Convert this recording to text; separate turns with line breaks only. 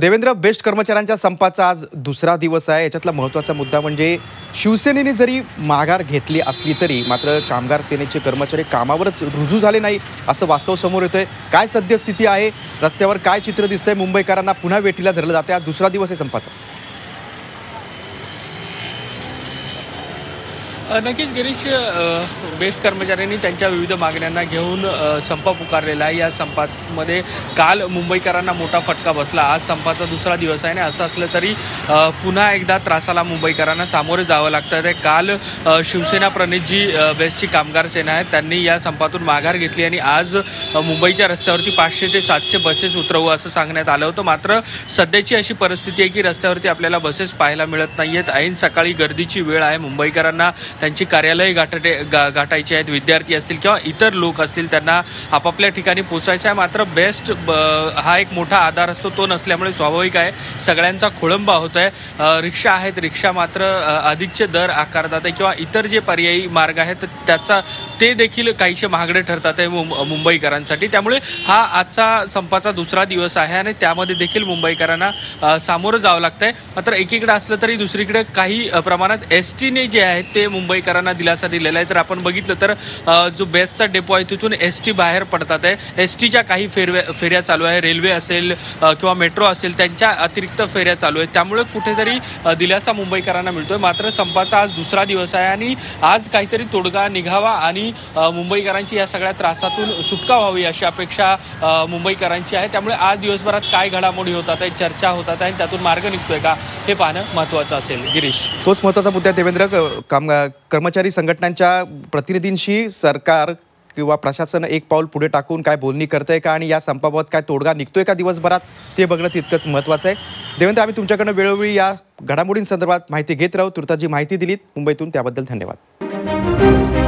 Devendra best कर्मचाऱ्यांच्या संपाचा आज दुसरा दिवस आहे. याच्यातला महत्त्वाचा मुद्दा म्हणजे शिवसेनेने जरी माघार घेतली असली तरी मात्र कामगार सेनेचे कर्मचारी कामावरच रुजू झाले नाही असं वास्तव समोर येतंय. काय सद्यस्थिती आहे? रस्त्यावर काय चित्र दिसतंय? मुंबईकरांना पुन्हा वेठीला धरलं जाते आज दुसरा दिवस आहे संपाचा.
नक्कीच गिरीश बेस्ट कर्मचाऱ्यांनी त्यांच्या विविध मागण्यांना घेऊन संप पुकारलेला आहे. या संपामध्ये काल मुंबईकरांना मोठा फटका बसला. आज संपाचा दुसरा दिवस आहे आणि असं असलं तरी पुन्हा एकदा त्रासाला मुंबईकरांना सामोरे जावं लागतं. ते काल शिवसेना प्रणित जी बेस्टची कामगार सेना आहे त्यांनी या संपातून माघार घेतली आणि आज मुंबईच्या रस्त्यावरती पाचशे ते सातशे बसेस उतरवू असं सांगण्यात आलं होतं. मात्र सध्याची अशी परिस्थिती आहे की रस्त्यावरती आपल्याला बसेस पाहायला मिळत नाही आहेत ऐन सकाळी गर्दीची वेळ आहे. मुंबईकरांना त्यांची कार्यालय गाठटे गा गाठायची आहेत विद्यार्थी असतील किंवा इतर लोक असतील त्यांना आपापल्या ठिकाणी पोचायचं आहे. मात्र बेस्ट ब हा एक मोठा आधार असतो तो नसल्यामुळे स्वाभाविक आहे. सगळ्यांचा खोळंबा होत आहे रिक्षा आहेत. रिक्षा मात्र अधिकचे दर आकारतात आहे किंवा इतर जे पर्यायी मार्ग आहेत तर त्याचा ते देखील काहीसे महागडे ठरतात आहे मुंबईकरांसाठी. त्यामुळे हा आजचा संपाचा दुसरा दिवस आहे आणि त्यामध्ये देखील मुंबईकरांना सामोरं जावं लागतं आहे मात्र एकीकडे असलं तरी दुसरीकडे काही प्रमाणात एस टीने जे आहे ते मुंबईकरांना दिलासा दिलेला आहे. तर आपण बघितलं तर जो बेस्टचा डेपो आहे तिथून एस टी बाहेर पडतात आहे. एस टीच्या काही फेरवे फेऱ्या चालू आहे. रेल्वे असेल किंवा मेट्रो असेल त्यांच्या अतिरिक्त फेऱ्या चालू आहेत. त्यामुळे कुठेतरी दिलासा मुंबईकरांना मिळतोय. मात्र संपाचा आज दुसरा दिवस आहे आणि आज काहीतरी तोडगा निघावा आणि मुंबईकरांची या सगळ्या त्रासातून सुटका व्हावी अशी अपेक्षा मुंबईकरांची आहे. त्यामुळे आज दिवसभरात काय घडामोडी होतात आहे चर्चा होतात आहे आणि त्यातून मार्ग निघतोय का हे पाहणं महत्त्वाचं असेल. गिरीश.
तोच महत्त्वाचा मुद्दा देवेंद्र काम कर्मचारी संघटनांच्या प्रतिनिधींशी सरकार किंवा प्रशासन एक पाऊल पुढे टाकून काय बोलणी करतंय का आणि या संपाबाबत काय तोडगा निघतोय का दिवसभरात ते बघणं तितकंच महत्त्वाचं आहे. देवेंद्र आम्ही तुमच्याकडनं वेळोवेळी या घडामोडींसंदर्भात माहिती घेत राहू. तुर्तास माहिती दिलीत. मुंबईतून त्याबद्दल धन्यवाद.